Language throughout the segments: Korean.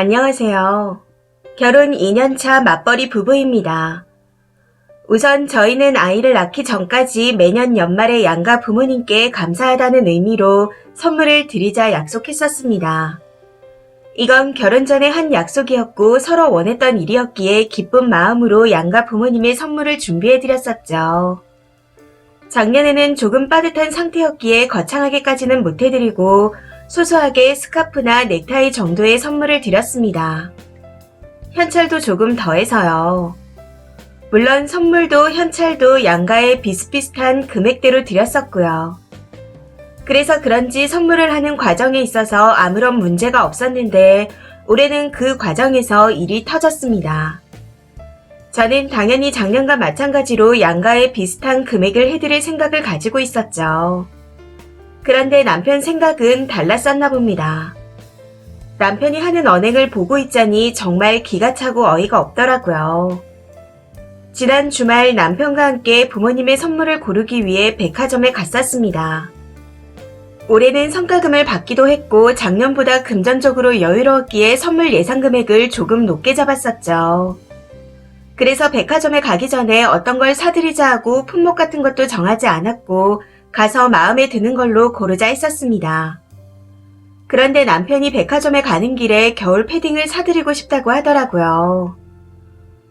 안녕하세요. 결혼 2년차 맞벌이 부부입니다. 우선 저희는 아이를 낳기 전까지 매년 연말에 양가 부모님께 감사하다는 의미로 선물을 드리자 약속했었습니다. 이건 결혼 전에 한 약속이었고 서로 원했던 일이었기에 기쁜 마음으로 양가 부모님의 선물을 준비해드렸었죠. 작년에는 조금 빠듯한 상태였기에 거창하게까지는 못해드리고 소소하게 스카프나 넥타이 정도의 선물을 드렸습니다. 현찰도 조금 더해서요. 물론 선물도 현찰도 양가에 비슷비슷한 금액대로 드렸었고요. 그래서 그런지 선물을 하는 과정에 있어서 아무런 문제가 없었는데 올해는 그 과정에서 일이 터졌습니다. 저는 당연히 작년과 마찬가지로 양가에 비슷한 금액을 해드릴 생각을 가지고 있었죠. 그런데 남편 생각은 달랐었나 봅니다. 남편이 하는 언행을 보고 있자니 정말 기가 차고 어이가 없더라고요. 지난 주말 남편과 함께 부모님의 선물을 고르기 위해 백화점에 갔었습니다. 올해는 성과금을 받기도 했고 작년보다 금전적으로 여유로웠기에 선물 예상 금액을 조금 높게 잡았었죠. 그래서 백화점에 가기 전에 어떤 걸 사드리자 하고 품목 같은 것도 정하지 않았고 가서 마음에 드는 걸로 고르자 했었습니다. 그런데 남편이 백화점에 가는 길에 겨울 패딩을 사드리고 싶다고 하더라고요.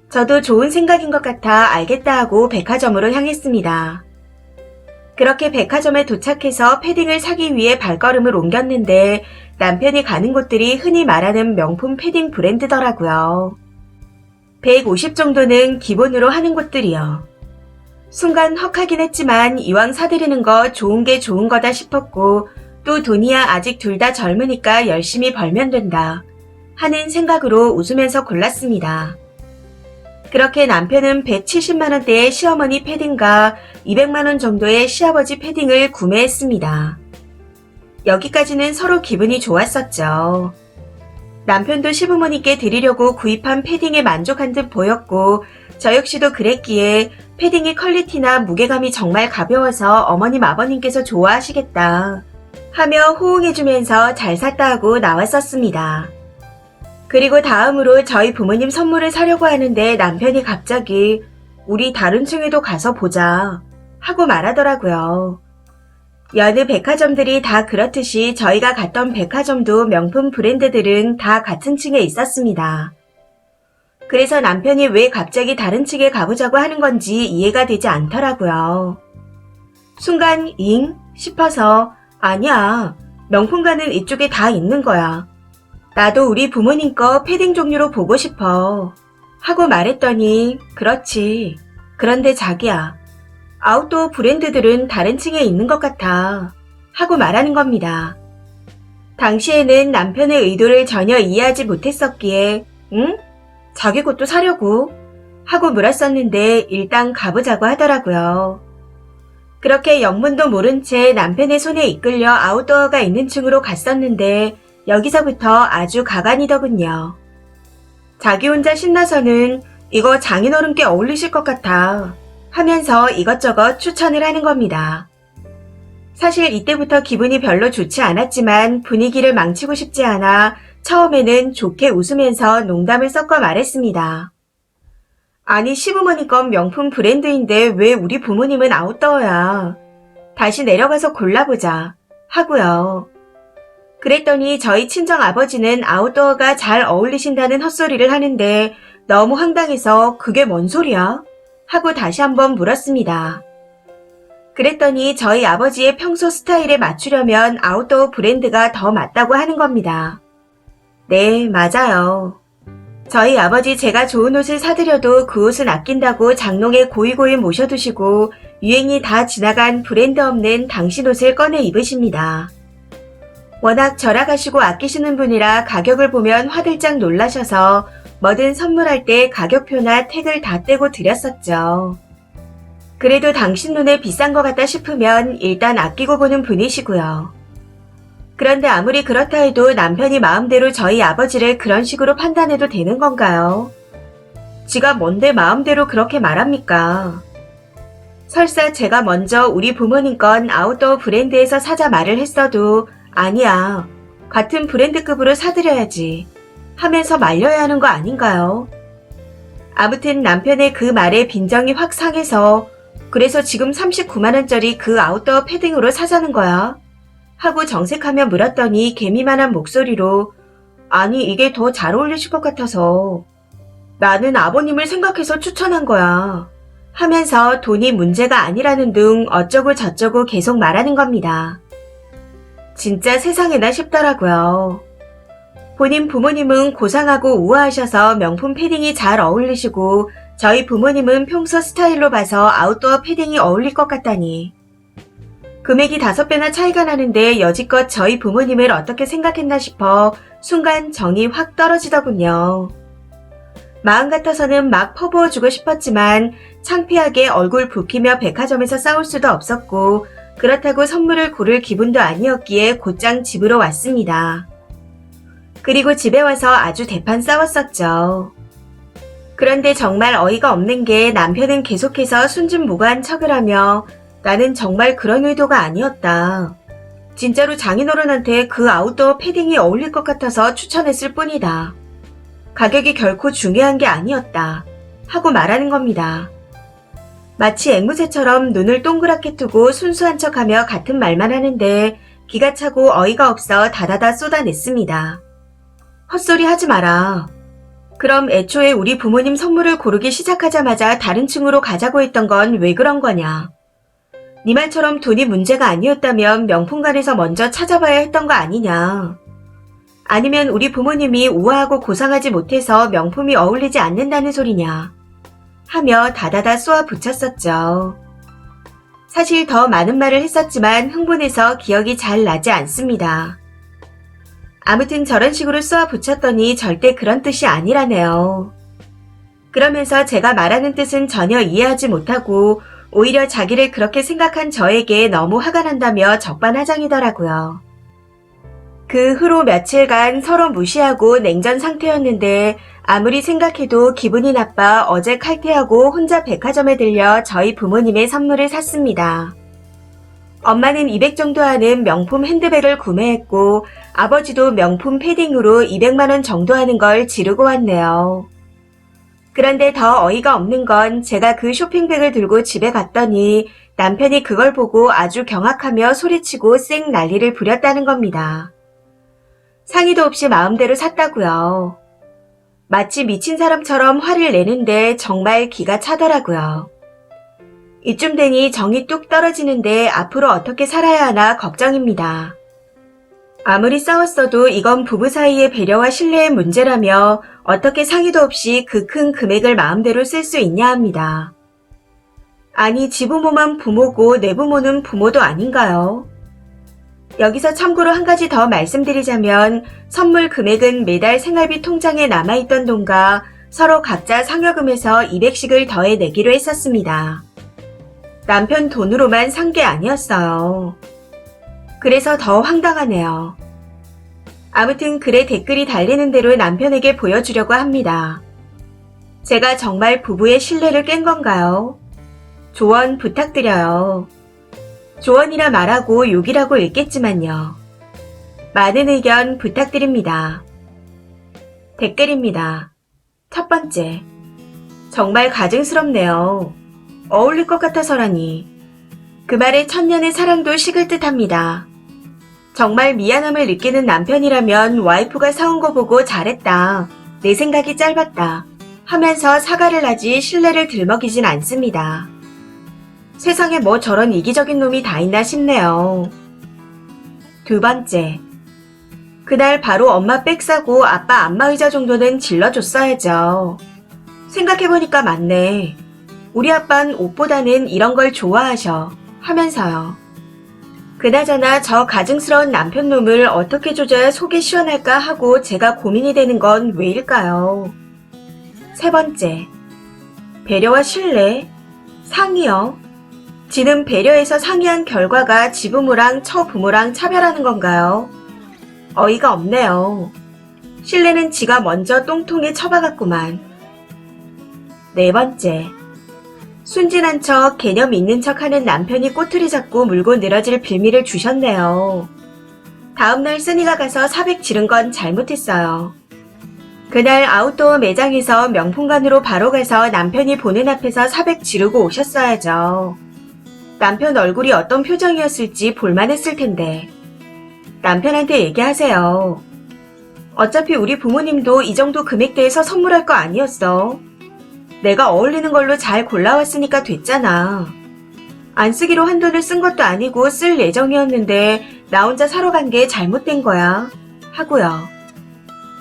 저도 좋은 생각인 것 같아 알겠다 하고 백화점으로 향했습니다. 그렇게 백화점에 도착해서 패딩을 사기 위해 발걸음을 옮겼는데 남편이 가는 곳들이 흔히 말하는 명품 패딩 브랜드더라고요. 150 정도는 기본으로 하는 곳들이요. 순간 헉하긴 했지만 이왕 사드리는 거 좋은 게 좋은 거다 싶었고 또 돈이야 아직 둘 다 젊으니까 열심히 벌면 된다 하는 생각으로 웃으면서 골랐습니다. 그렇게 남편은 170만원대의 시어머니 패딩과 200만원 정도의 시아버지 패딩을 구매했습니다. 여기까지는 서로 기분이 좋았었죠. 남편도 시부모님께 드리려고 구입한 패딩에 만족한 듯 보였고 저 역시도 그랬기에 패딩의 퀄리티나 무게감이 정말 가벼워서 어머님 아버님께서 좋아하시겠다 하며 호응해주면서 잘 샀다 하고 나왔었습니다. 그리고 다음으로 저희 부모님 선물을 사려고 하는데 남편이 갑자기 우리 다른 층에도 가서 보자 하고 말하더라고요. 여느 백화점들이 다 그렇듯이 저희가 갔던 백화점도 명품 브랜드들은 다 같은 층에 있었습니다. 그래서 남편이 왜 갑자기 다른 층에 가보자고 하는 건지 이해가 되지 않더라고요. 순간 잉? 싶어서 아니야. 명품가는 이쪽에 다 있는 거야. 나도 우리 부모님 거 패딩 종류로 보고 싶어. 하고 말했더니 그렇지. 그런데 자기야. 아웃도어 브랜드들은 다른 층에 있는 것 같아. 하고 말하는 겁니다. 당시에는 남편의 의도를 전혀 이해하지 못했었기에 응? 자기 것도 사려고 하고 물었었는데 일단 가보자고 하더라고요. 그렇게 영문도 모른 채 남편의 손에 이끌려 아웃도어가 있는 층으로 갔었는데 여기서부터 아주 가관이더군요. 자기 혼자 신나서는 이거 장인어른께 어울리실 것 같아 하면서 이것저것 추천을 하는 겁니다. 사실 이때부터 기분이 별로 좋지 않았지만 분위기를 망치고 싶지 않아 처음에는 좋게 웃으면서 농담을 섞어 말했습니다. 아니 시부모님 건 명품 브랜드인데 왜 우리 부모님은 아웃도어야. 다시 내려가서 골라보자 하고요. 그랬더니 저희 친정 아버지는 아웃도어가 잘 어울리신다는 헛소리를 하는데 너무 황당해서 그게 뭔 소리야? 하고 다시 한번 물었습니다. 그랬더니 저희 아버지의 평소 스타일에 맞추려면 아웃도어 브랜드가 더 맞다고 하는 겁니다. 네, 맞아요. 저희 아버지 제가 좋은 옷을 사드려도 그 옷은 아낀다고 장롱에 고이고이 모셔두시고 유행이 다 지나간 브랜드 없는 당신 옷을 꺼내 입으십니다. 워낙 절약하시고 아끼시는 분이라 가격을 보면 화들짝 놀라셔서 뭐든 선물할 때 가격표나 택을 다 떼고 드렸었죠. 그래도 당신 눈에 비싼 것 같다 싶으면 일단 아끼고 보는 분이시고요. 그런데 아무리 그렇다 해도 남편이 마음대로 저희 아버지를 그런 식으로 판단해도 되는 건가요? 지가 뭔데 마음대로 그렇게 말합니까? 설사 제가 먼저 우리 부모님 건 아웃도어 브랜드에서 사자 말을 했어도 아니야. 같은 브랜드급으로 사드려야지. 하면서 말려야 하는 거 아닌가요? 아무튼 남편의 그 말에 빈정이 확 상해서 그래서 지금 39만원짜리 그 아웃도어 패딩으로 사자는 거야. 하고 정색하며 물었더니 개미만한 목소리로 아니 이게 더 잘 어울리실 것 같아서 나는 아버님을 생각해서 추천한 거야. 하면서 돈이 문제가 아니라는 둥 어쩌고 저쩌고 계속 말하는 겁니다. 진짜 세상에나 싶더라고요. 본인 부모님은 고상하고 우아하셔서 명품 패딩이 잘 어울리시고 저희 부모님은 평소 스타일로 봐서 아웃도어 패딩이 어울릴 것 같다니. 금액이 다섯 배나 차이가 나는데 여지껏 저희 부모님을 어떻게 생각했나 싶어 순간 정이 확 떨어지더군요. 마음 같아서는 막 퍼부어 주고 싶었지만 창피하게 얼굴 붉히며 백화점에서 싸울 수도 없었고 그렇다고 선물을 고를 기분도 아니었기에 곧장 집으로 왔습니다. 그리고 집에 와서 아주 대판 싸웠었죠. 그런데 정말 어이가 없는 게 남편은 계속해서 순진무구한 척을 하며 나는 정말 그런 의도가 아니었다. 진짜로 장인어른한테 그 아웃도어 패딩이 어울릴 것 같아서 추천했을 뿐이다. 가격이 결코 중요한 게 아니었다. 하고 말하는 겁니다. 마치 앵무새처럼 눈을 동그랗게 뜨고 순수한 척하며 같은 말만 하는데 기가 차고 어이가 없어 다다다 쏟아냈습니다. 헛소리 하지 마라. 그럼 애초에 우리 부모님 선물을 고르기 시작하자마자 다른 층으로 가자고 했던 건 왜 그런 거냐? 네 말처럼 돈이 문제가 아니었다면 명품관에서 먼저 찾아봐야 했던 거 아니냐? 아니면 우리 부모님이 우아하고 고상하지 못해서 명품이 어울리지 않는다는 소리냐? 하며 다다다 쏘아 붙였었죠. 사실 더 많은 말을 했었지만 흥분해서 기억이 잘 나지 않습니다. 아무튼 저런 식으로 쏘아 붙였더니 절대 그런 뜻이 아니라네요. 그러면서 제가 말하는 뜻은 전혀 이해하지 못하고 오히려 자기를 그렇게 생각한 저에게 너무 화가 난다며 적반하장이더라고요. 그 후로 며칠간 서로 무시하고 냉전 상태였는데 아무리 생각해도 기분이 나빠 어제 칼퇴하고 혼자 백화점에 들려 저희 부모님의 선물을 샀습니다. 엄마는 200 정도 하는 명품 핸드백을 구매했고 아버지도 명품 패딩으로 200만원 정도 하는 걸 지르고 왔네요. 그런데 더 어이가 없는 건 제가 그 쇼핑백을 들고 집에 갔더니 남편이 그걸 보고 아주 경악하며 소리치고 쌩 난리를 부렸다는 겁니다. 상의도 없이 마음대로 샀다고요. 마치 미친 사람처럼 화를 내는데 정말 기가 차더라고요. 이쯤 되니 정이 뚝 떨어지는데 앞으로 어떻게 살아야 하나 걱정입니다. 아무리 싸웠어도 이건 부부 사이의 배려와 신뢰의 문제라며 어떻게 상의도 없이 그 큰 금액을 마음대로 쓸 수 있냐 합니다. 아니, 지부모만 부모고 내부모는 부모도 아닌가요? 여기서 참고로 한 가지 더 말씀드리자면 선물 금액은 매달 생활비 통장에 남아있던 돈과 서로 각자 상여금에서 200씩을 더해 내기로 했었습니다. 남편 돈으로만 산 게 아니었어요. 그래서 더 황당하네요. 아무튼 글에 댓글이 달리는 대로 남편에게 보여주려고 합니다. 제가 정말 부부의 신뢰를 깬 건가요? 조언 부탁드려요. 조언이라 말하고 욕이라고 읽겠지만요. 많은 의견 부탁드립니다. 댓글입니다. 첫 번째. 정말 가증스럽네요. 어울릴 것 같아서라니. 그 말에 천년의 사랑도 식을 듯 합니다. 정말 미안함을 느끼는 남편이라면 와이프가 사온 거 보고 잘했다. 내 생각이 짧았다. 하면서 사과를 하지 신뢰를 들먹이진 않습니다. 세상에 뭐 저런 이기적인 놈이 다 있나 싶네요. 두 번째. 그날 바로 엄마 백 사고 아빠 안마 의자 정도는 질러줬어야죠. 생각해보니까 맞네. 우리 아빤 옷보다는 이런 걸 좋아하셔. 하면서요. 그나저나 저 가증스러운 남편 놈을 어떻게 조져야 속이 시원할까 하고 제가 고민이 되는 건 왜일까요? 세 번째. 배려와 신뢰? 상이요? 지는 배려해서 상의한 결과가 지부모랑 처부모랑 차별하는 건가요? 어이가 없네요. 신뢰는 지가 먼저 똥통에 처박았구만. 네 번째. 순진한 척, 개념 있는 척 하는 남편이 꼬투리 잡고 물고 늘어질 빌미를 주셨네요. 다음날 쓰니가 가서 사백 지른 건 잘못했어요. 그날 아웃도어 매장에서 명품관으로 바로 가서 남편이 보는 앞에서 사백 지르고 오셨어야죠. 남편 얼굴이 어떤 표정이었을지 볼만했을 텐데. 남편한테 얘기하세요. 어차피 우리 부모님도 이 정도 금액대에서 선물할 거 아니었어. 내가 어울리는 걸로 잘 골라왔으니까 됐잖아. 안 쓰기로 한 돈을 쓴 것도 아니고 쓸 예정이었는데 나 혼자 사러 간 게 잘못된 거야. 하고요.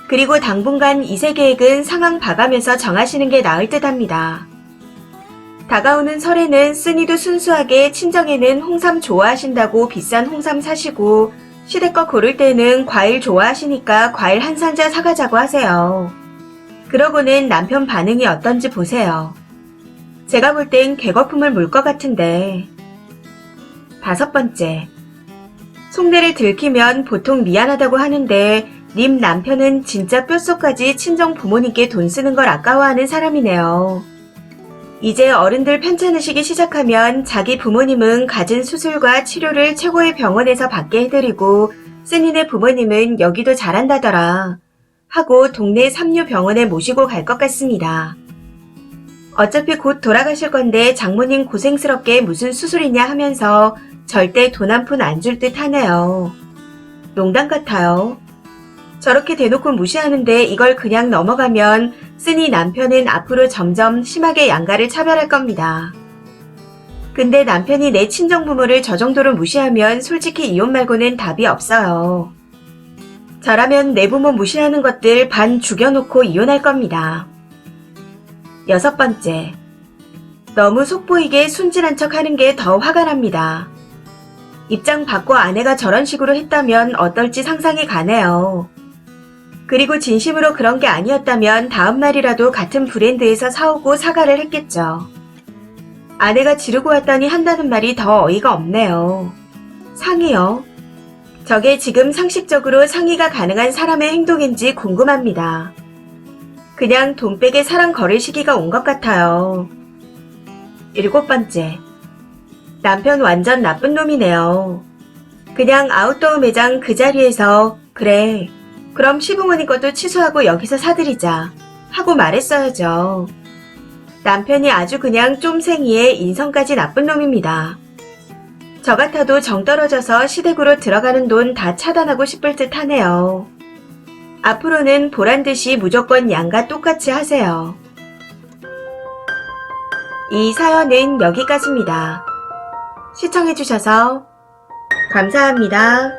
그리고 당분간 이세 계획은 상황 봐가면서 정하시는 게 나을 듯 합니다. 다가오는 설에는 쓴이도 순수하게 친정에는 홍삼 좋아하신다고 비싼 홍삼 사시고 시댁 거 고를 때는 과일 좋아하시니까 과일 한 상자 사가자고 하세요. 그러고는 남편 반응이 어떤지 보세요. 제가 볼 땐 개거품을 물 것 같은데. 다섯 번째. 속내를 들키면 보통 미안하다고 하는데 님 남편은 진짜 뼛속까지 친정 부모님께 돈 쓰는 걸 아까워하는 사람이네요. 이제 어른들 편찮으시기 시작하면 자기 부모님은 가진 수술과 치료를 최고의 병원에서 받게 해드리고 쓴이네 부모님은 여기도 잘한다더라 하고 동네 삼류병원에 모시고 갈 것 같습니다. 어차피 곧 돌아가실 건데 장모님 고생스럽게 무슨 수술이냐 하면서 절대 돈 한 푼 안 줄 듯 하네요. 농담 같아요. 저렇게 대놓고 무시하는데 이걸 그냥 넘어가면 쓰니 남편은 앞으로 점점 심하게 양가를 차별할 겁니다. 근데 남편이 내 친정부모를 저 정도로 무시하면 솔직히 이혼 말고는 답이 없어요. 저라면 내 부모 무시하는 것들 반 죽여놓고 이혼할 겁니다. 여섯 번째. 너무 속보이게 순진한 척 하는 게 더 화가 납니다. 입장 바꿔 아내가 저런 식으로 했다면 어떨지 상상이 가네요. 그리고 진심으로 그런 게 아니었다면 다음날이라도 같은 브랜드에서 사오고 사과를 했겠죠. 아내가 지르고 왔다니 한다는 말이 더 어이가 없네요. 상의요? 저게 지금 상식적으로 상의가 가능한 사람의 행동인지 궁금합니다. 그냥 돈백에 사랑 거릴 시기가 온 것 같아요. 일곱 번째. 남편 완전 나쁜 놈이네요. 그냥 아웃도어 매장 그 자리에서 그래 그럼 시부모님 것도 취소하고 여기서 사드리자 하고 말했어야죠. 남편이 아주 그냥 쫌생이에 인성까지 나쁜 놈입니다. 저 같아도 정 떨어져서 시댁으로 들어가는 돈 다 차단하고 싶을 듯 하네요. 앞으로는 보란 듯이 무조건 양과 똑같이 하세요. 이 사연은 여기까지입니다. 시청해주셔서 감사합니다.